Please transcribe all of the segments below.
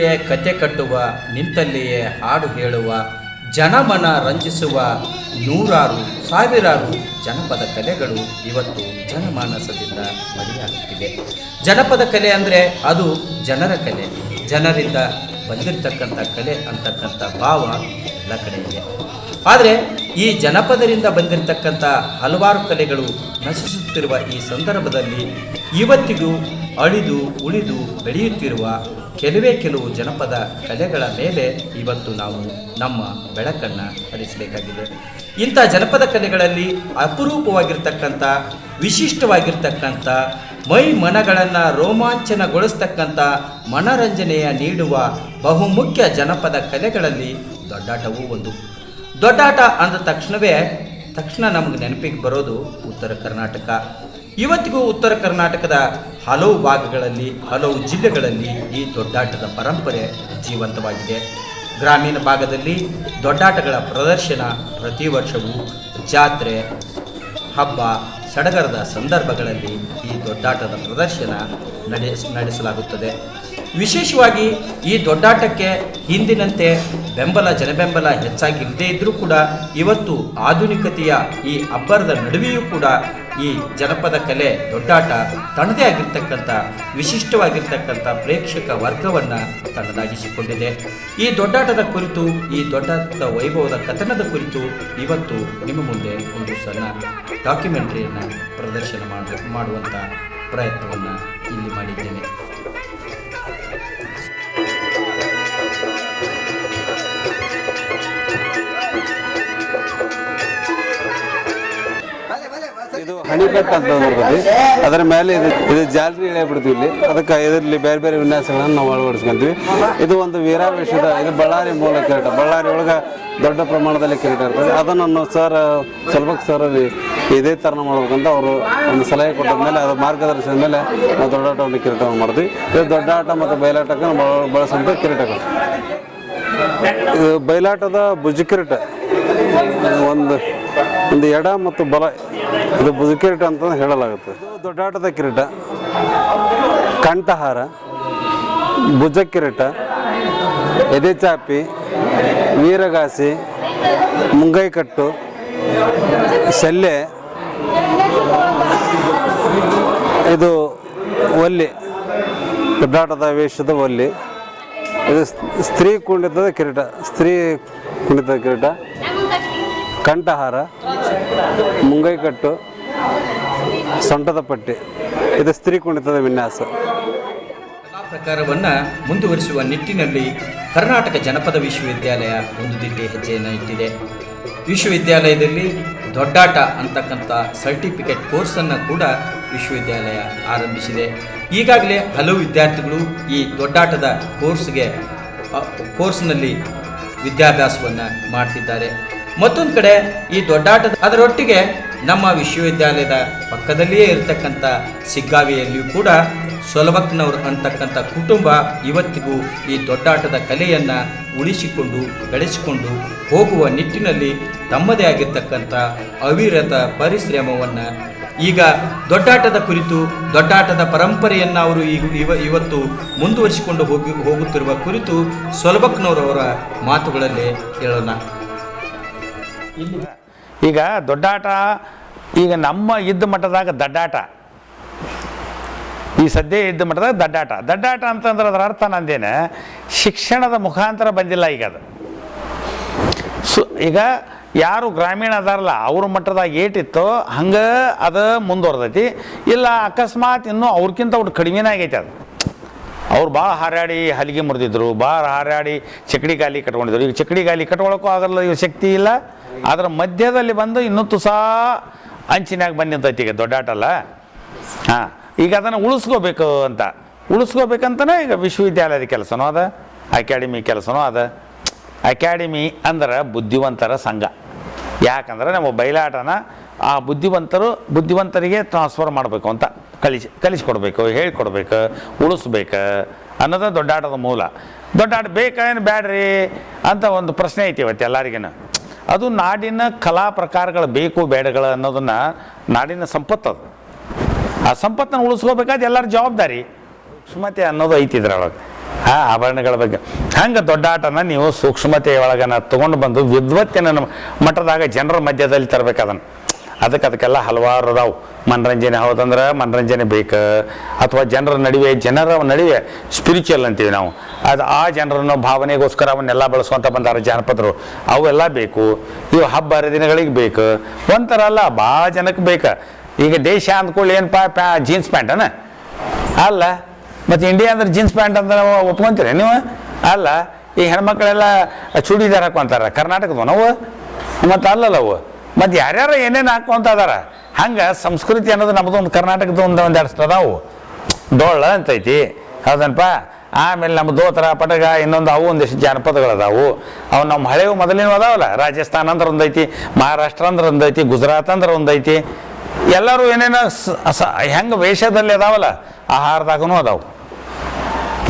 ಕುಳಿತಲ್ಲಿಯೇ ಕತೆ ಕಟ್ಟುವ, ನಿಂತಲ್ಲಿಯೇ ಹಾಡು ಹೇಳುವ, ಜನಮನ ರಂಜಿಸುವ ನೂರಾರು, ಸಾವಿರಾರು ಜನಪದ ಕಲೆಗಳು ಇವತ್ತು ಜನಮಾನಸದಿಂದ ಮರೆಯಾಗುತ್ತಿವೆ. ಜನಪದ ಕಲೆ ಅಂದರೆ ಅದು ಜನರ ಕಲೆ. ಜನರಿಂದ ಬಂದಿರತಕ್ಕಂಥ ಕಲೆ ಅಂತಕ್ಕಂಥ ಭಾವ ಎಲ್ಲ ಕಡೆ ಇದೆ. ಆದರೆ ಈ ಜನಪದರಿಂದ ಬಂದಿರತಕ್ಕಂಥ ಹಲವಾರು ಕಲೆಗಳು ನಶಿಸುತ್ತಿರುವ ಈ ಸಂದರ್ಭದಲ್ಲಿ ಇವತ್ತಿಗೂ ಅಳಿದು, ಉಳಿದು ಬೆಳೆಯುತ್ತಿರುವ ಕೆಲವೇ ಕೆಲವು ಜನಪದ ಕಲೆಗಳ ಮೇಲೆ ಇವತ್ತು ನಾವು ನಮ್ಮ ಬೆಳಕನ್ನು ಹರಿಸಬೇಕಾಗಿದೆ. ಇಂಥ ಜನಪದ ಕಲೆಗಳಲ್ಲಿ ಅಪರೂಪವಾಗಿರ್ತಕ್ಕಂಥ, ವಿಶಿಷ್ಟವಾಗಿರ್ತಕ್ಕಂಥ, ಮೈ ಮನಗಳನ್ನು ರೋಮಾಂಚನಗೊಳಿಸ್ತಕ್ಕಂಥ ಮನರಂಜನೆಯ ನೀಡುವ ಬಹುಮುಖ್ಯ ಜನಪದ ಕಲೆಗಳಲ್ಲಿ ದೊಡ್ಡಾಟವೂ ಒಂದು. ದೊಡ್ಡಾಟ ಅಂದ ತಕ್ಷಣವೇ ತಕ್ಷಣ ನಮಗೆ ನೆನಪಿಗೆ ಬರೋದು ಉತ್ತರ ಕರ್ನಾಟಕ. ಇವತ್ತಿಗೂ ಉತ್ತರ ಕರ್ನಾಟಕದ ಹಲವು ಭಾಗಗಳಲ್ಲಿ, ಹಲವು ಜಿಲ್ಲೆಗಳಲ್ಲಿ ಈ ದೊಡ್ಡಾಟದ ಪರಂಪರೆ ಜೀವಂತವಾಗಿದೆ. ಗ್ರಾಮೀಣ ಭಾಗದಲ್ಲಿ ದೊಡ್ಡಾಟಗಳ ಪ್ರದರ್ಶನ ಪ್ರತಿ ವರ್ಷವೂ ಜಾತ್ರೆ, ಹಬ್ಬ, ಸಡಗರದ ಸಂದರ್ಭಗಳಲ್ಲಿ ಈ ದೊಡ್ಡಾಟದ ಪ್ರದರ್ಶನ ನಡೆಸ ನಡೆಸಲಾಗುತ್ತದೆ. ವಿಶೇಷವಾಗಿ ಈ ದೊಡ್ಡಾಟಕ್ಕೆ ಹಿಂದಿನಂತೆ ಬೆಂಬಲ ಜನಬೆಂಬಲ ಹೆಚ್ಚಾಗಿಲ್ಲದೇ ಇದ್ದರೂ ಕೂಡ ಇವತ್ತು ಆಧುನಿಕತೆಯ ಈ ಅಬ್ಬರದ ನಡುವೆಯೂ ಕೂಡ ಈ ಜನಪದ ಕಲೆ ದೊಡ್ಡಾಟ ತನ್ನದೇ ಆಗಿರ್ತಕ್ಕಂಥ, ವಿಶಿಷ್ಟವಾಗಿರ್ತಕ್ಕಂಥ ಪ್ರೇಕ್ಷಕ ವರ್ಗವನ್ನು ತನ್ನದಾಗಿಸಿಕೊಂಡಿದೆ. ಈ ದೊಡ್ಡಾಟದ ಕುರಿತು, ಈ ದೊಡ್ಡಾಟದ ವೈಭವದ ಕಥನದ ಕುರಿತು ಇವತ್ತು ನಿಮ್ಮ ಮುಂದೆ ಒಂದು ಸಣ್ಣ ಡಾಕ್ಯುಮೆಂಟ್ರಿಯನ್ನು ಪ್ರದರ್ಶನ ಮಾಡ ಮಾಡುವಂಥ ಪ್ರಯತ್ನವನ್ನು ಇಲ್ಲಿ ಮಾಡಿದ್ದೇನೆ. ಇದು ಹಣಿಕಟ್ಟು ಅಂತ ಬರ್ತದೆ ಅದರ ಮೇಲೆ ಇದು ಇದು ಜಾಲರಿ ಎಳೆ ಇಲ್ಲಿ. ಅದಕ್ಕೆ ಇದರಲ್ಲಿ ಬೇರೆ ಬೇರೆ ವಿನ್ಯಾಸಗಳನ್ನು ನಾವು ಅಳವಡಿಸ್ಕೊಂತೀವಿ. ಇದು ಒಂದು ವೀರಾವೇಶದ ಇದು ಬಳ್ಳಾರಿ ಮೂಲ ಕಿರೀಟ ಬಳ್ಳಾರಿ ಒಳಗೆ ದೊಡ್ಡ ಪ್ರಮಾಣದಲ್ಲಿ ಕಿರೀಟ ಇರ್ತದೆ. ಅದನ್ನು ಸರ್ ಸ್ವಲ್ಪ ಸರ್ ಇದೇ ಥರ ಮಾಡ್ಬೇಕಂತ ಅವರು ಒಂದು ಸಲಹೆ ಕೊಟ್ಟ ಮೇಲೆ, ಅದು ಮಾರ್ಗದರ್ಶನದ ಮೇಲೆ ನಾವು ದೊಡ್ಡಾಟವನ್ನು ಕಿರೀಟವನ್ನು ಮಾಡ್ತೀವಿ ಇದು ದೊಡ್ಡಾಟ ಮತ್ತು ಬಯಲಾಟಕ್ಕೆ ಬಳಸುವಂಥ ಕಿರೀಟಗಳು ಇದು ಬಯಲಾಟದ ಭುಜ ಕಿರೀಟ ಒಂದು ಒಂದು ಎಡ ಮತ್ತು ಬಲ, ಇದು ಭುಜ ಕಿರೀಟ ಅಂತ ಹೇಳಲಾಗುತ್ತೆ ದೊಡ್ಡಾಟದ ಕಿರೀಟ. ಕಂಠಹಾರ ಭುಜ ಕಿರೀಟ ಎದೆ ಚಾಪಿ ವೀರಗಾಸಿ, ಮುಂಗೈಕಟ್ಟು ಶಲ್ಯ ಇದು ಒಲ್ಲಿ ದೊಡ್ಡಾಟದ ವೇಷದ ಒಲ್ಲಿ. ಇದು ಸ್ತ್ರೀ ಕುಣಿತದ ಕಿರೀಟ, ಸ್ತ್ರೀ ಕುಣಿತದ ಕಿರೀಟ. ಕಂಠಹಾರ, ಮುಂಗೈಕಟ್ಟು, ಸೊಂಟದ ಪಟ್ಟಿ. ಇದು ಸ್ತ್ರೀ ಕುಣಿತದ ವಿನ್ಯಾಸ. ಪ್ರಕಾರವನ್ನು ಮುಂದುವರಿಸುವ ನಿಟ್ಟಿನಲ್ಲಿ ಕರ್ನಾಟಕ ಜನಪದ ವಿಶ್ವವಿದ್ಯಾಲಯ ಒಂದು ದಿಟ್ಟೆ ಹೆಜ್ಜೆಯನ್ನು ಇಟ್ಟಿದೆ. ವಿಶ್ವವಿದ್ಯಾಲಯದಲ್ಲಿ ದೊಡ್ಡಾಟ ಅಂತಕ್ಕಂಥ ಸರ್ಟಿಫಿಕೇಟ್ ಕೋರ್ಸನ್ನು ಕೂಡ ವಿಶ್ವವಿದ್ಯಾಲಯ ಆರಂಭಿಸಿದೆ. ಈಗಾಗಲೇ ಹಲವು ವಿದ್ಯಾರ್ಥಿಗಳು ಈ ದೊಡ್ಡಾಟದ ಕೋರ್ಸ್ಗೆ ಕೋರ್ಸ್ನಲ್ಲಿ ವಿದ್ಯಾಭ್ಯಾಸವನ್ನು ಮಾಡ್ತಿದ್ದಾರೆ. ಮತ್ತೊಂದು ಕಡೆ ಈ ದೊಡ್ಡಾಟದ ಅದರೊಟ್ಟಿಗೆ ನಮ್ಮ ವಿಶ್ವವಿದ್ಯಾಲಯದ ಪಕ್ಕದಲ್ಲಿಯೇ ಇರತಕ್ಕಂಥ ಸಿಗ್ಗಾವಿಯಲ್ಲಿಯೂ ಕೂಡ ಸೊಲಬಕ್ನವ್ರು ಅಂತಕ್ಕಂಥ ಕುಟುಂಬ ಇವತ್ತಿಗೂ ಈ ದೊಡ್ಡಾಟದ ಕಲೆಯನ್ನು ಉಳಿಸಿಕೊಂಡು, ಬೆಳೆಸಿಕೊಂಡು ಹೋಗುವ ನಿಟ್ಟಿನಲ್ಲಿ ತಮ್ಮದೇ ಆಗಿರ್ತಕ್ಕಂಥ ಅವಿರತ ಪರಿಶ್ರಮವನ್ನು ಈಗ ದೊಡ್ಡಾಟದ ಕುರಿತು, ದೊಡ್ಡಾಟದ ಪರಂಪರೆಯನ್ನು ಅವರು ಈಗ ಇವ, ಇವತ್ತು ಮುಂದುವರಿಸಿಕೊಂಡು ಹೋಗಿ, ಹೋಗುತ್ತಿರುವ ಕುರಿತು ಸೊಲಬಕ್ನವರವರ ಮಾತುಗಳಲ್ಲಿ ಕೇಳೋಣ ಈಗ ದೊಡ್ಡಾಟ, ಈಗ ನಮ್ಮ ಇದ್ದ ಮಟ್ಟದಾಗ ದಡ್ಡಾಟ. ಈ ಸದ್ಯ ಇದ್ದ ಮಟ್ಟದಾಗ ದಡ್ಡಾಟ. ದಡ್ಡಾಟ ಅಂತಂದ್ರೆ ಅದರ ಅರ್ಥ ನಂದೇನೆ? ಶಿಕ್ಷಣದ ಮುಖಾಂತರ ಬಂದಿಲ್ಲ ಈಗ ಅದು. ಸು, ಈಗ ಯಾರು ಗ್ರಾಮೀಣ ಅದಾರಲ್ಲ, ಅವ್ರ ಮಟ್ಟದಾಗ ಏಟಿತ್ತೋ, ಹಂಗೆ ಅದು ಮುಂದುವರ್ದೈತಿ. ಇಲ್ಲ, ಅಕಸ್ಮಾತ್ ಇನ್ನೂ ಅವ್ರಕ್ಕಿಂತ ಅವ್ರು ಕಡಿಮೆನೇ ಆಗೈತೆ ಅದು. ಅವ್ರು ಭಾಳ ಹಾರಾಡಿ ಹಲಿಗೆ ಮುರಿದಿದ್ರು, ಭಾಳ ಹಾರಾಡಿ ಚಕಡಿ ಗಾಲಿ ಕಟ್ಕೊಂಡಿದ್ರು. ಈಗ ಚಕ್ಡಿ ಗಾಲಿ ಕಟ್ಕೊಳಕ್ಕೂ ಆಗಲ್ಲ ಇವ್ರ ಶಕ್ತಿ ಇಲ್ಲ. ಅದರ ಮಧ್ಯದಲ್ಲಿ ಬಂದು ಇನ್ನೂ ತುಸಾ ಅಂಚಿನಾಗ ಬಂದು ನಿಂತೈತಿ ಈಗ ದೊಡ್ಡಾಟ ಅಲ್ಲ ಹಾಂ, ಈಗ ಅದನ್ನು ಉಳಿಸ್ಕೋಬೇಕು ಅಂತ. ಉಳಿಸ್ಕೋಬೇಕಂತನೇ ಈಗ ವಿಶ್ವವಿದ್ಯಾಲಯದ ಕೆಲಸನೂ ಅದ ಅಕಾಡೆಮಿ ಕೆಲಸನೂ ಅದ. ಅಕಾಡೆಮಿ ಅಂದ್ರೆ ಬುದ್ಧಿವಂತರ ಸಂಘ. ಯಾಕಂದ್ರೆ ನಮ್ಮ ಬಯಲಾಟನ ಆ ಬುದ್ಧಿವಂತರು, ಬುದ್ಧಿವಂತರಿಗೆ ಟ್ರಾನ್ಸ್ಫರ್ ಮಾಡಬೇಕು ಅಂತ ಕಲಿಸಿ, ಕಲಿಸ್ಕೊಡ್ಬೇಕು, ಹೇಳ್ಕೊಡ್ಬೇಕು, ಉಳಿಸ್ಬೇಕು ಅನ್ನೋದು ದೊಡ್ಡಾಟದ ಮೂಲ. ದೊಡ್ಡಾಟ ಬೇಕೇನು ಬ್ಯಾಡ್ರಿ ಅಂತ ಒಂದು ಪ್ರಶ್ನೆ ಐತಿ ಇವತ್ತು ಎಲ್ಲರಿಗೂ ಅದು ನಾಡಿನ ಕಲಾ ಪ್ರಕಾರಗಳು ಬೇಕು ಬೇಡಗಳು ಅನ್ನೋದನ್ನು ನಾಡಿನ ಸಂಪತ್ತು ಅದು. ಆ ಸಂಪತ್ತನ್ನು ಉಳಿಸ್ಕೋಬೇಕಾದ್ರೆ ಎಲ್ಲರ ಜವಾಬ್ದಾರಿ. ಸೂಕ್ಷ್ಮತೆ ಅನ್ನೋದು ಐತಿ ಇದ್ರೊಳಗೆ. ಆ ಆಭರಣಗಳ ಬಗ್ಗೆ. ಹಂಗೆ ದೊಡ್ಡಾಟನ ನೀವು ಸೂಕ್ಷ್ಮತೆ ಒಳಗನ ತೊಗೊಂಡು ಬಂದು ವಿದ್ವತ್ತಿನ ಮಟ್ಟದಾಗ ಜನರ ಮಧ್ಯದಲ್ಲಿ ತರಬೇಕು ಅದನ್ನು. ಅದಕ್ಕೆ ಅದಕ್ಕೆಲ್ಲ ಹಲವಾರು ಅದಾವು. ಮನರಂಜನೆ ಹೌದಂದ್ರೆ ಮನರಂಜನೆ ಬೇಕು. ಅಥವಾ ಜನರ ನಡುವೆ ಜನರ ನಡುವೆ ಸ್ಪಿರಿಚುವಲ್ ಅಂತೀವಿ ನಾವು. ಅದು ಆ ಜನರನ್ನು ಭಾವನೆಗೋಸ್ಕರ ಅವನ್ನೆಲ್ಲ ಬಳಸುವಂಥ ಬಂದಾರ ಜಾನಪದರು. ಅವೆಲ್ಲ ಬೇಕು. ಇವು ಹಬ್ಬ ಹರಿದಿನಗಳಿಗೆ ಬೇಕು. ಒಂಥರ ಅಲ್ಲ, ಭಾಳ ಜನಕ್ಕೆ ಬೇಕು. ಈಗ ದೇಶ ಅಂದ್ಕೊಳ್ಳಿ ಏನಪ್ಪ ಪ್ಯಾ ಜೀನ್ಸ್ ಪ್ಯಾಂಟನ ಅಲ್ಲ. ಮತ್ತು ಇಂಡಿಯಾ ಅಂದ್ರೆ ಜೀನ್ಸ್ ಪ್ಯಾಂಟ್ ಅಂದ್ರೆ ಒಪ್ಕೊಂತೀರಿ ನೀವು? ಅಲ್ಲ. ಈ ಹೆಣ್ಮಕ್ಳೆಲ್ಲ ಚೂಡಿದಾರ್ ಹಾಕೊಂತಾರ ಕರ್ನಾಟಕದವು ನಾವು? ಮತ್ತು ಅಲ್ಲಲ್ಲ ಅವು? ಮತ್ತು ಯಾರ್ಯಾರು ಏನೇನು ಹಾಕೊಂತ ಅದಾರ ಹಂಗೆ ಸಂಸ್ಕೃತಿ ಅನ್ನೋದು ನಮ್ಮದು ಒಂದು ಕರ್ನಾಟಕದ ಒಂದು ಒಂದು ಎರಡು ಅದಾವು ಡೊಳ್ಳ ಅಂತೈತಿ. ಹೌದನಪ್ಪ ಆಮೇಲೆ ನಮ್ಮ ದೋತರ, ಪಟಗ, ಇನ್ನೊಂದು ಅವು ಒಂದಿಷ್ಟು ಜಾನಪದಗಳು ಅದಾವು ಅವು ನಮ್ಮ ಹಳೆವು ಮೊದಲಿನ ಅದಾವಲ್ಲ? ರಾಜಸ್ಥಾನ ಅಂದ್ರೆ ಒಂದೈತಿ, ಮಹಾರಾಷ್ಟ್ರ ಅಂದ್ರೆ ಒಂದೈತಿ, ಗುಜರಾತ್ ಅಂದ್ರೆ ಒಂದೈತಿ. ಎಲ್ಲರೂ ಏನೇನೋ ಹೆಂಗೆ ವೇಷದಲ್ಲಿ ಅದಾವಲ್ಲ? ಆಹಾರದಾಗೂ ಅದಾವು.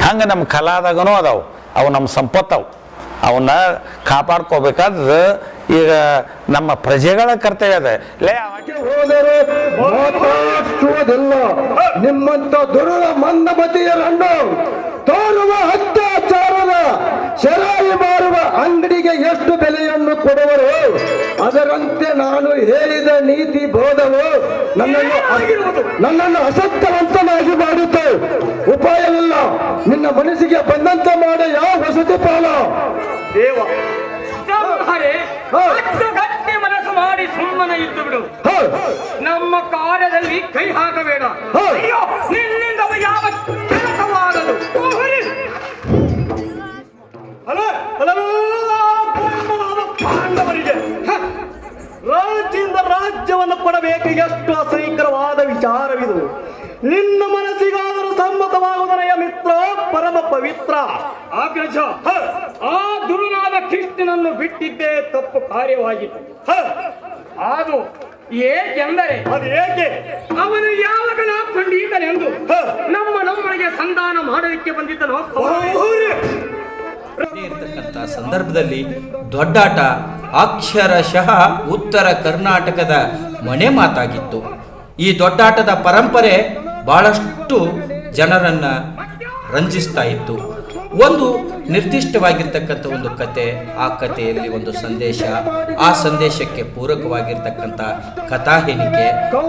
ಹಂಗೆ ನಮ್ಮ ಕಲಾದಾಗೂ ಅದಾವು. ಅವು ನಮ್ಮ ಸಂಪತ್ತವು. ಅವನ್ನ ಕಾಪಾಡ್ಕೋಬೇಕಾದ್ರೆ ಈಗ ನಮ್ಮ ಪ್ರಜೆಗಳ ಕರ್ತವ್ಯ ಅದ. ಲೇ ಹೋದರೆ ನಿಮ್ಮಂತ ದುರುಳ ಮಂದಮತಿಯರನ್ನು ತೋರುವ ಅತ್ಯಾಚಾರದ ಶರಾಯಿ ಮಾರುವ ಅಂಗಡಿಗೆ ಎಷ್ಟು ಬೆಲೆಯನ್ನು ಕೊಡುವರು? ಅದರಂತೆ ನಾನು ಹೇಳಿದ ನೀತಿ ಬೋಧವು ನನ್ನನ್ನು ನನ್ನನ್ನು ಅಸತ್ಯವಂತನಾಗಿ ಮಾಡುತ್ತೆ. ಉಪಾಯವಿಲ್ಲ ನಿನ್ನ ಮನಸ್ಸಿಗೆ ಬಂದಂತೆ ಮಾಡ. ಯಾವ ವಸತಿ ಪಾಲ? ದೇವ. ಮನಸ್ಸು ಮಾಡಿ ಸುಮ್ಮನೆ ಇದ್ದು ಬಿಡು. ನಮ್ಮ ಕಾರ್ಯದಲ್ಲಿ ಕೈ ಹಾಕಬೇಡ. ಅಯ್ಯೋ ನಿನ್ನಿಂದ ಯಾವ ರಾಜ್ಯವನ್ನು ಕೊಡಬೇಕು. ಎಷ್ಟು ಅಸಹ್ಯಕರವಾದ ವಿಚಾರವಿದು. ನಿನ್ನ ಮನಸ್ಸಿಗಾದರೂ ಸಮ್ಮತವಾಗುವುದರೆಯ ಮಿತ್ರ ಪರಮ ಪವಿತ್ರ. ಆಗ್ರಜ ಆ ದುರುನಾದ ಕೃಷ್ಣನನ್ನು ಬಿಟ್ಟಿದ್ದೇ ತಪ್ಪು ಕಾರ್ಯವಾಗಿತ್ತು. ಹ! ಅದು ಏಕೆಂದರೆ ಅದು ಏಕೆ? ಅವನು ಯಾವಾಗ ನಾ ಪಂಡಿತನೆಂದು ಹ. ನಮ್ಮ ನಮ್ಮನಿಗೆ ಸಂಧಾನ ಮಾಡಲಿಕ್ಕೆ ಬಂದಿದ್ದನೋ. ಸಂದರ್ಭದಲ್ಲಿ ದೊಡ್ಡಾಟ ಅಕ್ಷರಶಃ ಉತ್ತರ ಕರ್ನಾಟಕದ ಮನೆ ಮಾತಾಗಿತ್ತು. ಈ ದೊಡ್ಡಾಟದ ಪರಂಪರೆ ಬಹಳಷ್ಟು ಜನರನ್ನ ರಂಜಿಸ್ತಾ ಇತ್ತು. ಒಂದು ನಿರ್ದಿಷ್ಟವಾಗಿರ್ತಕ್ಕಂಥ ಒಂದು ಕತೆ, ಆ ಕಥೆಯಲ್ಲಿ ಒಂದು ಸಂದೇಶ, ಆ ಸಂದೇಶಕ್ಕೆ ಪೂರಕವಾಗಿರ್ತಕ್ಕಂಥ ಕಥಾ ಹೆಣಿಕೆ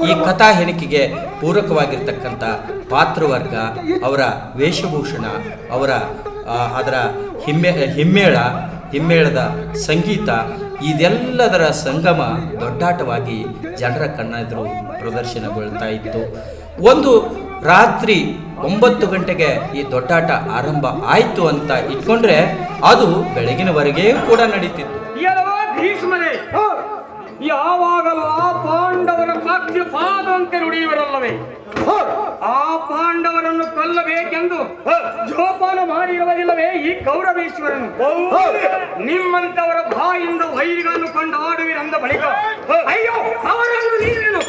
ಈ ಕಥಾ ಹೆಣಿಕೆಗೆ ಪೂರಕವಾಗಿರ್ತಕ್ಕಂಥ ಪಾತ್ರವರ್ಗ, ಅವರ ವೇಷಭೂಷಣ, ಅವರ ಅದರ ಹಿಮ್ಮೆ, ಹಿಮ್ಮೇಳ, ಹಿಮ್ಮೇಳದ ಸಂಗೀತ ಇದೆಲ್ಲದರ ಸಂಗಮ ದೊಡ್ಡಾಟವಾಗಿ ಜನರ ಕಣ್ಣೆದುರು ಪ್ರದರ್ಶನಗೊಳ್ತಾ ಇತ್ತು. ಒಂದು ರಾತ್ರಿ ಒಂಬತ್ತು ಗಂಟೆಗೆ ಈ ದೊಡ್ಡಾಟ ಆರಂಭ ಆಯಿತು ಅಂತ ಇಟ್ಕೊಂಡ್ರೆ ಅದು ಬೆಳಗಿನವರೆಗೆ ಕೂಡ ನಡೀತಿತ್ತು. ಯಾವಾಗಲೂ ಆ ಪಾಂಡವರ ಪಾದಂತೆ ನುಡಿಯುವರಲ್ಲವೇ? ಆ ಪಾಂಡವರನ್ನು ಕೊಲ್ಲಬೇಕೆಂದು ಜೋಪಾನ ಮಾಡಿರುವುದಿಲ್ಲವೇ ಈ ಕೌರವೇಶ್ವರನು ನಿಮ್ಮಂತವರ ಬಾಯಿಂದ ವೈರಿಗಳನ್ನು ಕೊಂಡಾಡುವಿರಂದ ಬಳಿಕ ಅಯ್ಯೋ ಅವರನ್ನು ನೀವೇನು